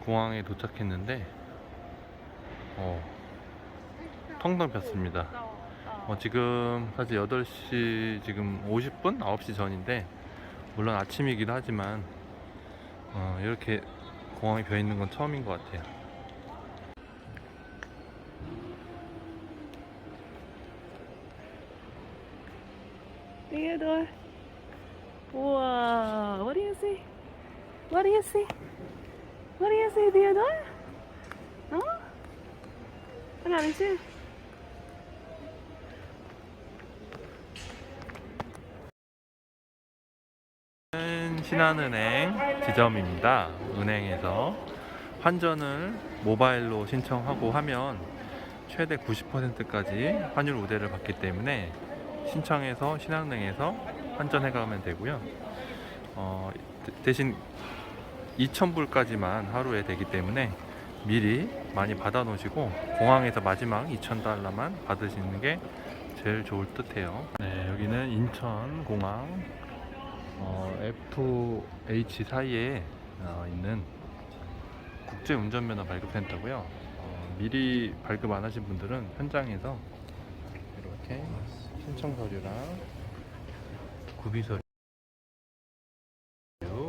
공항에 도착했는데 어, 텅텅 폈습니다. 어, 지금 사실 8시 지금 50분? 9시 전인데 물론 아침이기도 하지만 어, 이렇게 공항이 비어 있는 건 처음인 것 같아요. Theodore. Whoa. What do you see? What do you see? What do you see, Theodore? What do you see? 신한은행 지점입니다. 은행에서 환전을 모바일로 신청하고 하면 최대 90%까지 환율 우대를 받기 때문에 신청해서 신한은행에서 환전해 가면 되고요. 어, 대- 대신 2,000불까지만 하루에 되기 때문에 미리 많이 받아 놓으시고 공항에서 마지막 2,000달러만 받으시는 게 제일 좋을 듯해요. 네, 여기는 인천 공항 어, F-H 사이에 어, 있는 국제 운전면허 발급센터고요. 어, 미리 발급 안 하신 분들은 현장에서 이렇게 신청 서류랑 구비 서류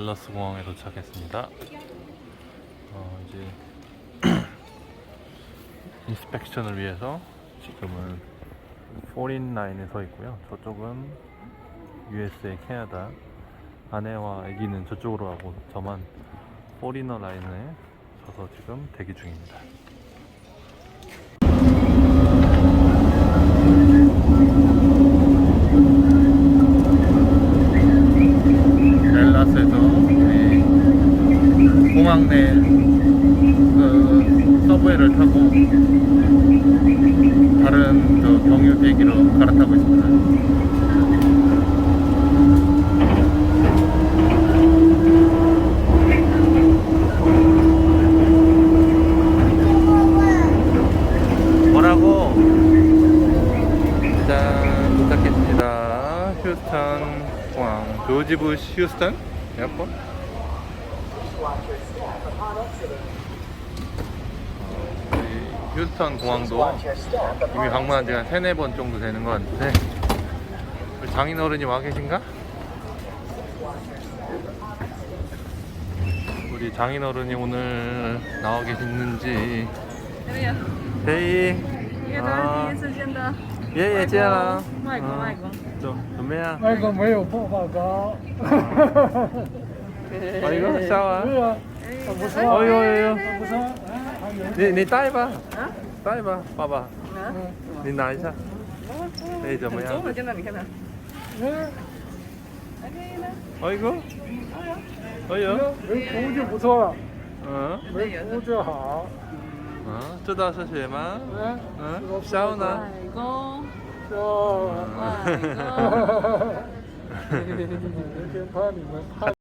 델러스 공항에 도착했습니다. 어, 이제 인스펙션을 위해서 지금은 포린 라인에 서 있고요. 저쪽은 USA, 캐나다. 아내와 아기는 저쪽으로 가고 저만 포리너 라인에 서서 지금 대기 중입니다. 델라스에서 우리 공항 내 그 서브웨이를 타고 다른 저 경유 비행기로 갈아타고 있습니다. 휴스턴 공항 조지 부시 휴스턴 에어포트. 어, 이 휴스턴 공항도 이미 방문한 지가 한 세네 번 정도 되는 것 같은데 우리 장인어른이 와 계신가? 우리 장인어른이 오늘 나와 계시는지 데이 Theodore, 第一次见到 예예 지아라 外国外国。 좀怎么样？外国没有破报高， 아 이거 샤워 对啊，很不错， 어유 어유 很不错，哎，还有 你你带吧带吧爸爸啊，你拿一下哎怎么样中了，见到你看到。嗯，还可以呢。 어이구 어유 没服务就不错了， 어? 没服务就好， 어? 这道是什么嗯， 어? 샤워나 外公，就，外公。那天怕你们太。